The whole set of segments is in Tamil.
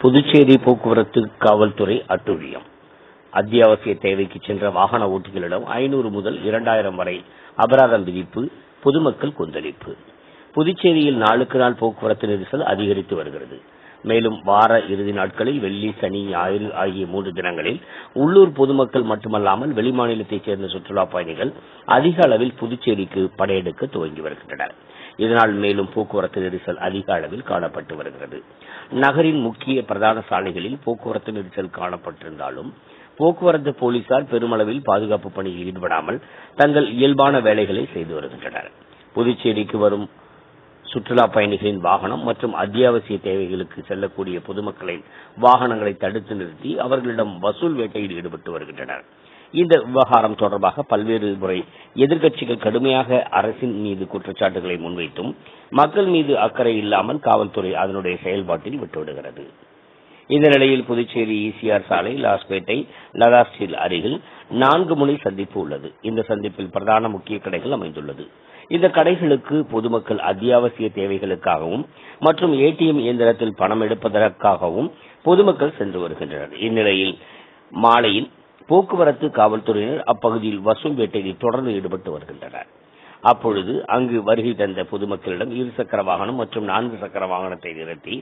புதுச்சேரி போக்குவரத்து காவல்துறை அட்டூழியம். அத்தியாவசிய தேவைக்கு சென்ற வாகன ஓட்டிகளிடம் ஐநூறு முதல் இரண்டாயிரம் வரை அபராதம் விதிப்பு பொதுமக்கள் கொந்தளிப்பு. புதுச்சேரியில் நாளுக்கு நாள் போக்குவரத்து நெரிசல் அதிகரித்து வருகிறது. மேலும் வார இறுதி நாட்களில் வெள்ளி சனி ஞாயிறு ஆகிய மூன்று தினங்களில் உள்ளூர் பொதுமக்கள் மட்டுமல்லாமல் வெளிமாநிலத்தைச் சேர்ந்த சுற்றுலாப் பயணிகள் அதிக அளவில் புதுச்சேரிக்கு படையெடுக்க துவங்கி வருகின்றனர். இதனால் மேலும் போக்குவரத்து நெரிசல் அதிக அளவில் காணப்பட்டு வருகிறது. நகரின் முக்கிய பிரதான சாலைகளில் போக்குவரத்து நெரிசல் காணப்பட்டிருந்தாலும் போக்குவரத்து போலீசார் பெருமளவில் பாதுகாப்பு பணியில் ஈடுபடாமல் தங்கள் இயல்பான வேலைகளை செய்து வருகின்றனர். புதுச்சேரிக்கு வரும் சுற்றுலா பயணிகளின் வாகனம் மற்றும் அத்தியாவசிய தேவைகளுக்கு செல்லக்கூடிய பொதுமக்களின் வாகனங்களை தடுத்து நிறுத்தி அவர்களிடம் வசூல் வேட்டையில் ஈடுபட்டு வருகின்றனர். இந்த விவகாரம் தொடர்பாக பல்வேறு முறை எதிர்க்கட்சிகள் கடுமையாக அரசின் மீது குற்றச்சாட்டுகளை முன்வைத்தும் மக்கள் மீது அக்கறை இல்லாமல் காவல்துறை அதனுடைய செயல்பாட்டில் விட்டுவிடுகிறது. இந்த நிலையில் புதுச்சேரி ஈசிஆர் சாலை லாஸ்பேட்டை லதா ஸ்டீல் அருகில் நான்கு முனை சந்திப்பு உள்ளது. இந்த சந்திப்பில் பிரதான முக்கிய கடைகள் அமைந்துள்ளது. இந்த கடைகளுக்கு பொதுமக்கள் அத்தியாவசிய தேவைகளுக்காகவும் மற்றும் ஏடிஎம் இயந்திரத்தில் பணம் எடுப்பதற்காகவும் பொதுமக்கள் சென்று வருகின்றனர். இந்நிலையில் மாலையில் போக்குவரத்து காவல்துறையினர் அப்பகுதியில் வசூல் வேட்டையில் தொடர்ந்து ஈடுபட்டு வருகின்றனர். அப்பொழுது அங்கு வருகை தந்த பொதுமக்களிடம் இரு சக்கர வாகனம் மற்றும் நான்கு சக்கர வாகனத்தை நிறுத்தி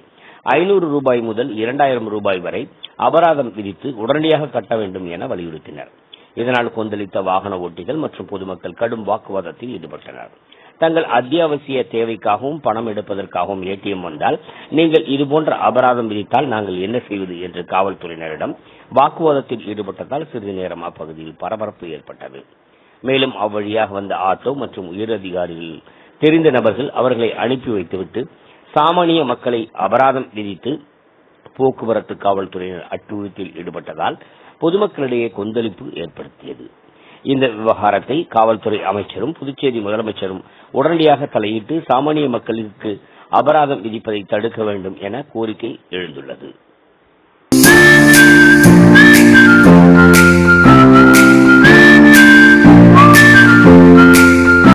ஐநூறு ரூபாய் முதல் இரண்டாயிரம் ரூபாய் வரை அபராதம் விதித்து உடனடியாக கட்ட வேண்டும் என வலியுறுத்தினர். இதனால் கொந்தளித்த வாகன ஓட்டிகள் மற்றும் பொதுமக்கள் கடும் வாக்குவாதத்தில் ஈடுபட்டனர். தங்கள் அத்தியாவசிய தேவைக்காகவும் பணம் எடுப்பதற்காகவும் ஏடிஎம் வந்தால் நீங்கள் இதுபோன்ற அபராதம் விதித்தால் நாங்கள் என்ன செய்வது என்று காவல்துறையினரிடம் வாக்குவாதத்தில் ஈடுபட்டதால் சிறிது நேரம் அப்பகுதியில் பரபரப்பு ஏற்பட்டது. மேலும் அவ்வழியாக வந்த ஆட்டோ மற்றும் உயரதிகாரிகள் தெரிந்த நபர்கள் அவர்களை அனுப்பி வைத்துவிட்டு சாமானிய மக்களை அபராதம் விதித்து போக்குவரத்து காவல்துறையினர் அட்டூழியத்தில் ஈடுபட்டதால் பொதுமக்களிடையே கொந்தளிப்பு ஏற்படுத்தியது. இந்த விவகாரத்தை காவல்துறை அமைச்சரும் புதுச்சேரி முதலமைச்சரும் உடனடியாக தலையிட்டு சாமானிய மக்களுக்கு அபராதம் விதிப்பதை தடுக்க வேண்டும் என கோரிக்கை எழுந்துள்ளது.